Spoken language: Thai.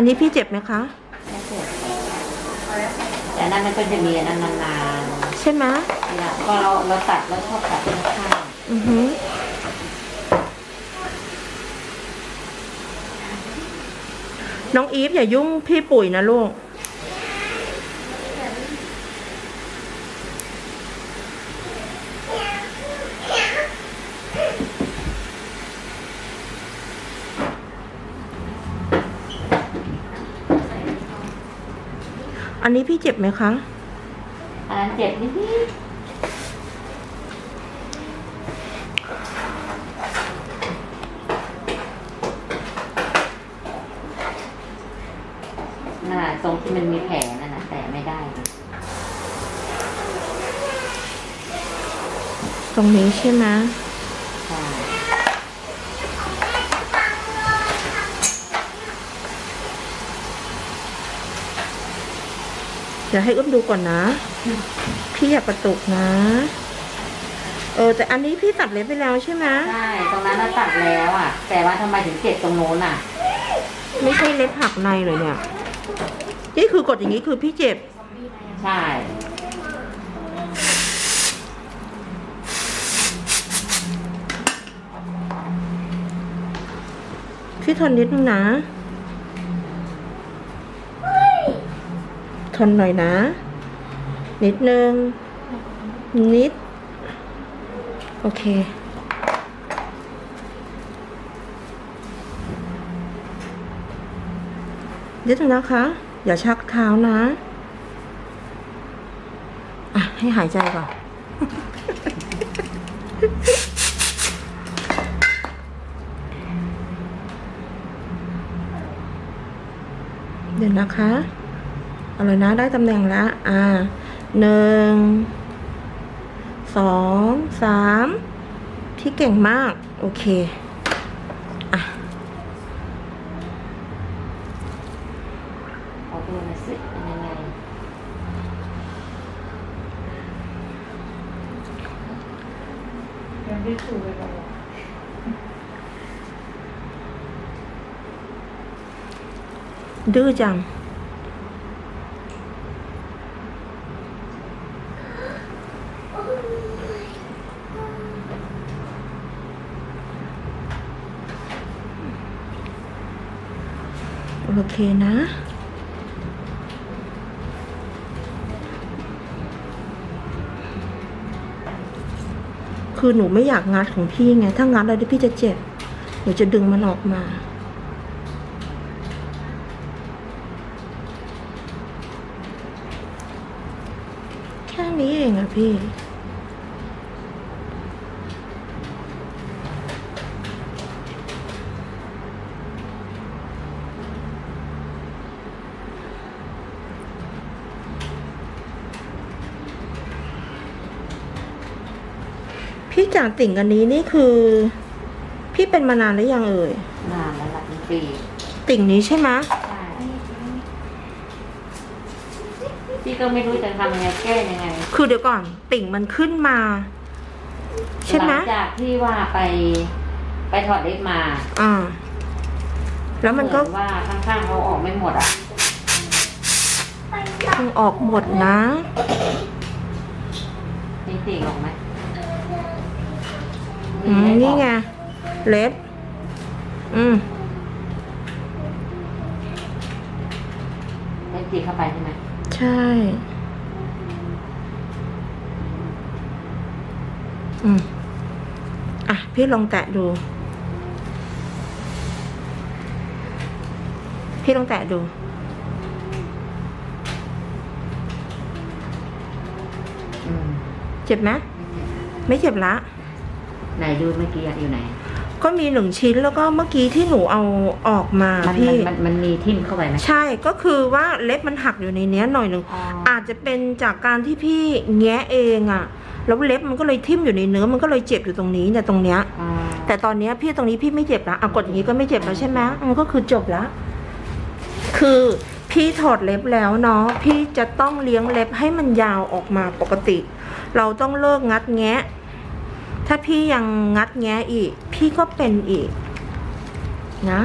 อันนี้พี่เจ็บไหมคะ ไม่เจ็บแต่อันนั้นมันก็จะมีอันนั้นนานใช่ไหมๆเวลาก็เราเราตัดแล้วชอบตัดข้างอือหือน้องอีฟอย่ายุ่งพี่ปุ๋ยนะลูก อันนี้พี่เจ็บไหมคะๆอันนั้นเจ็บนิดๆน่ะตรงที่มันมีแผลนั่นนะแต่ไม่ได้เลยตรงนี้ใช่ไหม ใช่ เดี๋ยวให้อุ้มดูก่อนนะ พี่อย่ากระตุกนะ เออ แต่อันนี้พี่ตัดเล็บไปแล้วใช่ไหมใช่ตรงนั้นน่ะตัดแล้วอะ แต่ว่าทำไมถึงเจ็บตรงโน้นอะ ไม่ใช่เล็บหักในเลยเนี่ย นี่คือกดอย่างนี้คือพี่เจ็บ ใช่พี่ทนนิดนึงนะ ทนหน่อยนะ นิดนึง นิด โอเค นิดนึงนะคะ อย่าชักเท้านะ อะ ให้หายใจก่อนเดี๋ยวนะคะ เอาเลยนะได้ตำแหน่งแล้ว อ่าหนึ่งสองสามพี่เก่งมาก โอเค อะเอาดูหน่อยสิเป็นยังไงดื้อจัง โอเคนะ คือหนูไม่อยากงัดของพี่ไง ถ้างัดแล้วเดี๋ยวพี่จะเจ็บ หนูจะดึงมันออกมาแค่นี้เองอะพี่ พี่จากติ่งอันนี้นี่คือ พี่เป็นมานานหรือยังเอ่ยนานแล้วละเป็นปีติ่งนี้ใช่ไหมใช่พี่ก็ไม่รู้จะทำยังไงแก้ยังไงคือเดี๋ยวก่อน ติ่งมันขึ้นมา ใช่ไหมลังจากที่ว่าไปไปถอดเล็บมา อ่า แล้วมันก็เหอว่าข้างๆเขาออกไม่หมดอะคงออกหมดนะจริงๆออกไหม อืมนี่ไง เล็บ อืมเล็บจีเข้าไปใช่ไหมใช่ อืม อะ พี่ลองแตะดู พี่ลองแตะดู อืม เจ็บไหมไม่เจ็บละ ไหนดูเมื่อกี้อะอยู่ไหน ก็มีหนึ่งชิ้นแล้วก็เมื่อกี้ที่หนูเอาออกมามันพี่ มันมันมันมีทิ่มเข้าไปไหม ใช่ก็คือว่าเล็บมันหักอยู่ในเนี้ยหน่อยหนึ่งอ๋ออาจจะเป็นจากการที่พี่แงะเองอะแล้วเล็บมันก็เลยทิ่มอยู่ในเนื้อมันก็เลยเจ็บอยู่ตรงนี้เนี่ยตรงเนี้ยอ๋อแต่ตอนเนี้ยพี่ตรงนี้พี่ไม่เจ็บละอะกดอย่างนี้ก็ไม่เจ็บแล้วใช่ไหมมันก็คือจบละคือพี่ถอดเล็บแล้วเนาะพี่จะต้องเลี้ยงเล็บให้มันยาวออกมาปกติ เราต้องเลิกงัดแงะ ถ้าพี่ยังงัดแงะอีก พี่ก็เป็นอีกนะ